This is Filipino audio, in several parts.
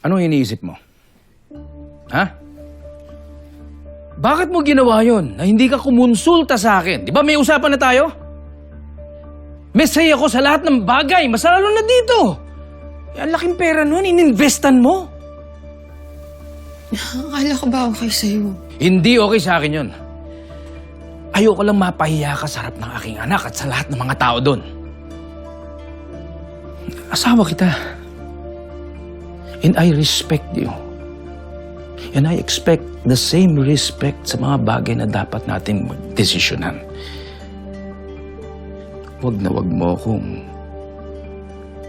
Anong iniisip mo? Ha? Bakit mo ginawa yon na hindi ka kumonsulta sa akin? Di ba may usapan na tayo? May say ako sa lahat ng bagay, mas lalo na dito. Eh, ang laking pera nun, ininvestan mo. Akala ko ba okay sa'yo? Hindi okay sa akin yun. Ayoko lang mapahiya ka sa harap ng aking anak at sa lahat ng mga tao doon. Asawa kita. And I respect you. And I expect the same respect sa mga bagay na dapat nating magdesisyonan. Huwag na huwag mo akong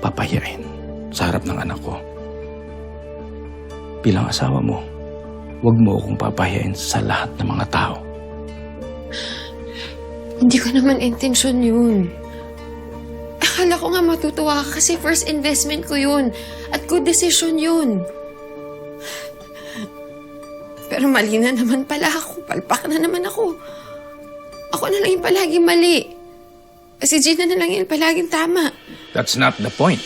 papahiyain sa harap ng anak ko. Bilang asawa mo, huwag mo akong papahiyain sa lahat ng mga tao. Hindi ko naman intensyon yun. Akala ko nga matutuwa ka kasi first investment ko yun. At good decision yun. Pero mali na naman pala ako. Palpak na naman ako. Ako na lang yung palaging mali. Si Gina na lang yung palaging tama. That's not the point.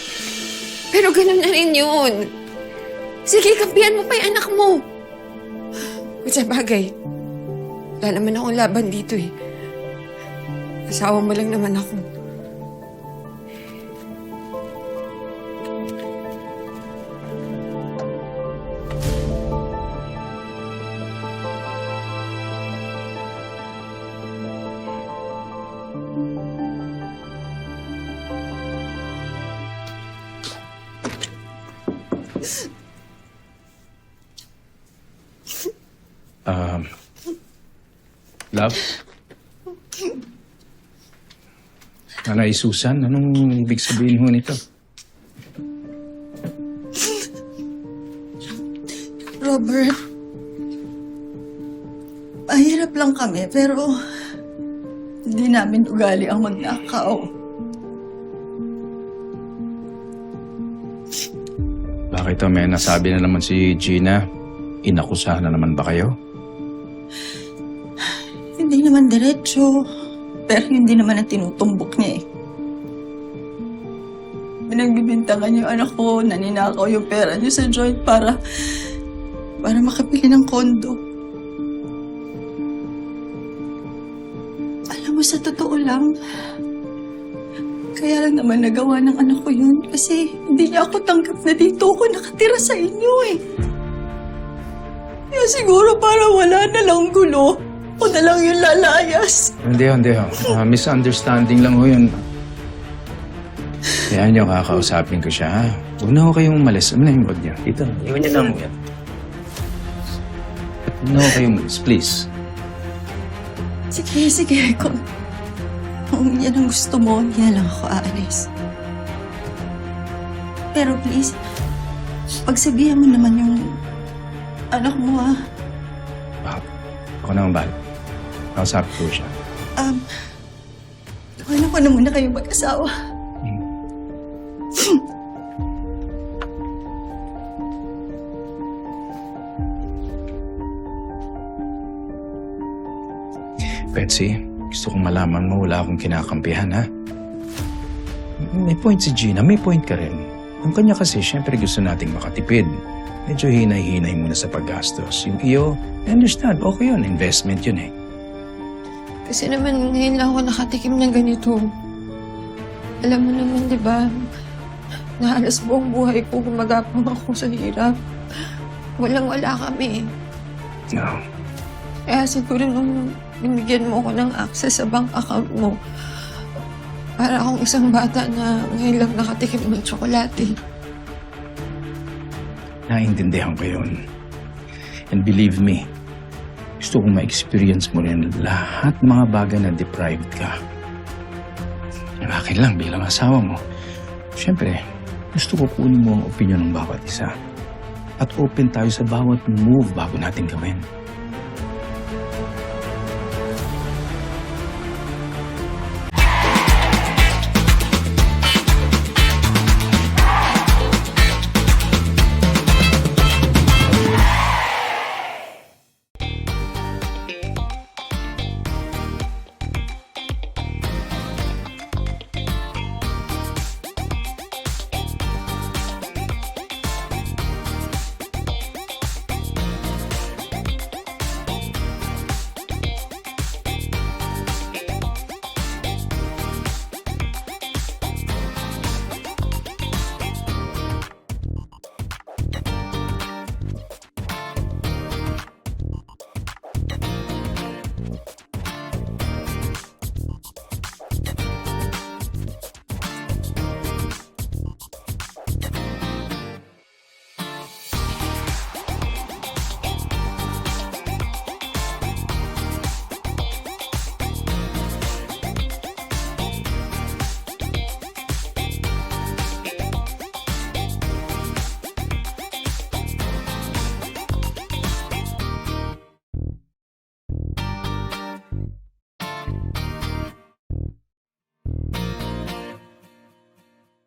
Pero ganun na rin yun. Sige, kampihan mo pa yung anak mo. Kung sa bagay, wala naman akong laban dito eh. Asawa mo lang naman ako. Um, love? Nanay Susan, anong ibig sabihin ho nito? Robert, mahirap lang kami pero hindi namin ugali ang magnakaw. Bakit to, may nasabi na naman si Gina? Inakusahan na naman ba kayo? Hindi naman diretso, pero hindi naman ang tinutumbok niya eh. Pinagbibintangan yung anak ko, naninakaw yung pera niya sa joint para para makabili ng kondo. Alam mo, sa totoo lang, kaya lang naman nagawa ng anak ko yun kasi hindi niya ako tanggap na dito ako nakatira sa inyo eh. Kaya siguro para wala na lang gulo, ako na lang yung lalayas. Hindi, hindi ho. Ah, misunderstanding lang ho yun. Kaya niyo, kakausapin ko siya, ha? Huwag na ho kayong umalis. Ano na yung bag niya? Ito, iwan niyo lang yan. Huwag na ho kayong umalis, please. Sige, sige. Kung, kung yan ang gusto mo, yan lang ako aalis. Pero please, pagsabihan mo naman yung anak mo ah. Bakit? Ako na ang bahal. Kausapin ko siya. Um, ano ko na muna kayo mag-asawa. Betsy, gusto kong malaman mo wala akong kinakampihan, ha? May point si Gina, may point ka rin. Yung kanya kasi, syempre gusto nating makatipid. Medyo hinay-hinay muna sa paggastos. Yung iyo, I understand, okay yun, investment yun eh. Kasi naman ngayon lang ako nakatikim ng ganito. Alam mo naman, di ba? Na halos buong buhay ko gumagapang ako sa hirap. Walang-wala kami. No. Kaya siguro nung binigyan mo ako ng access sa bank account mo, para akong isang bata na ngayon lang nakatikim ng tsokolate. Naintindihan ko yun. And believe me, gusto kong ma-experience mo rin lahat mga bagay na deprived ka. Ang akin lang bilang asawa mo. Siyempre, gusto ko kunin mo ang opinion ng bawat isa. At open tayo sa bawat move bago natin gawin.